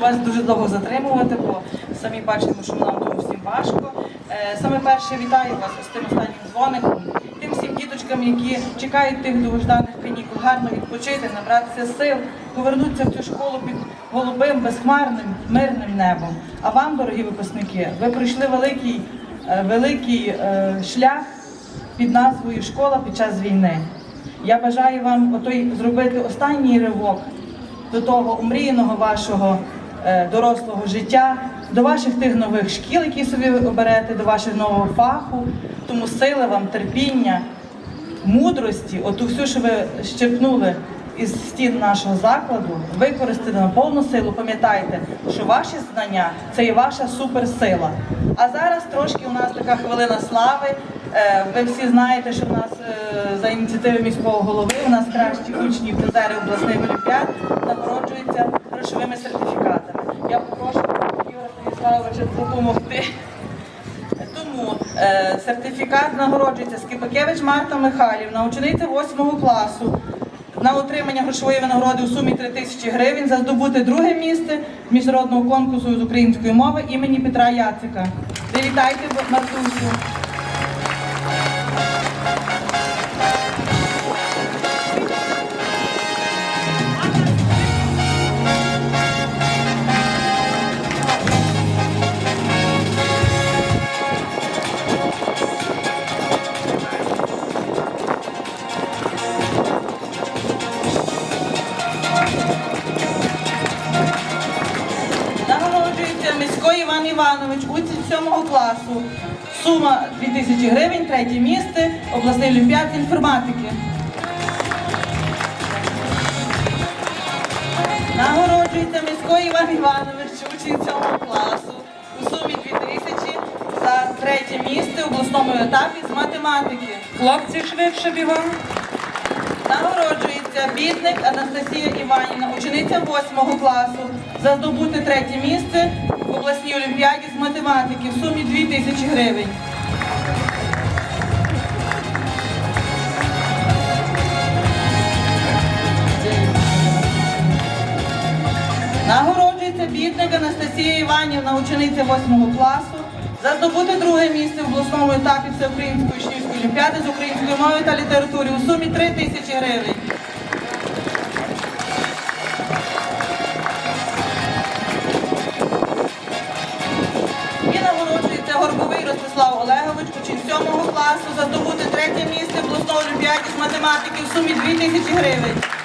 вас дуже довго затримувати, бо самі бачимо, що нам дуже всім важко. Е, Саме перше вітаю вас з тим останнім дзвоником, тим всім діточкам, які чекають тих довгожданих канікул, гарно відпочити, набратися сил, повернутися в цю школу під голубим, безхмарним, мирним небом. А вам, дорогі випускники, ви пройшли великий, е, великий е, шлях під назвою Школа під час війни. Я бажаю вам отой зробити останній ривок до того омріяного вашого дорослого життя, до ваших тих нових шкіл, які собі оберете, до вашого нового фаху, тому сили вам, терпіння, мудрості, оту всю, що ви щерпнули із стін нашого закладу, використати на повну силу. Пам'ятайте, що ваші знання це і ваша суперсила. А зараз трошки у нас така хвилина слави. Е, Ви всі знаєте, що в нас е, за ініціативи міського голови у нас кращі учні призери обласних олімпіад нагороджуються грошовими сертифікатами. Станіславовича допомогти. Тому е, сертифікат нагороджується Скипакевич Марта Михайлівна, учениця 8 класу. На отримання грошової винагороди у сумі 3 тисячі гривень за здобути друге місце міжнародного конкурсу з української мови імені Петра Яцика. Привітайте Мартусю. Іванович, учень 7 класу. Сума 2000 гривень, третє місце, обласний олімпіад інформатики. Нагороджується міський Іван Іванович, учень 7 класу. У сумі 2000 за третє місце в обласному етапі з математики. Хлопці швидше бігом. Нагороджується бідник Анастасія Іванівна, учениця 8 класу, за здобути третє місце обласній олімпіаді з математики в сумі 2 тисячі гривень. Нагороджується бідник Анастасія Іванівна, учениця 8 класу, за здобути друге місце в обласному етапі Всеукраїнської учнівської олімпіади з української мови та літератури у сумі 3 тисячі гривень. Учень 7 класу, здобути третє місце в обласному олімпіаді з математики в сумі 2 тисячі гривень.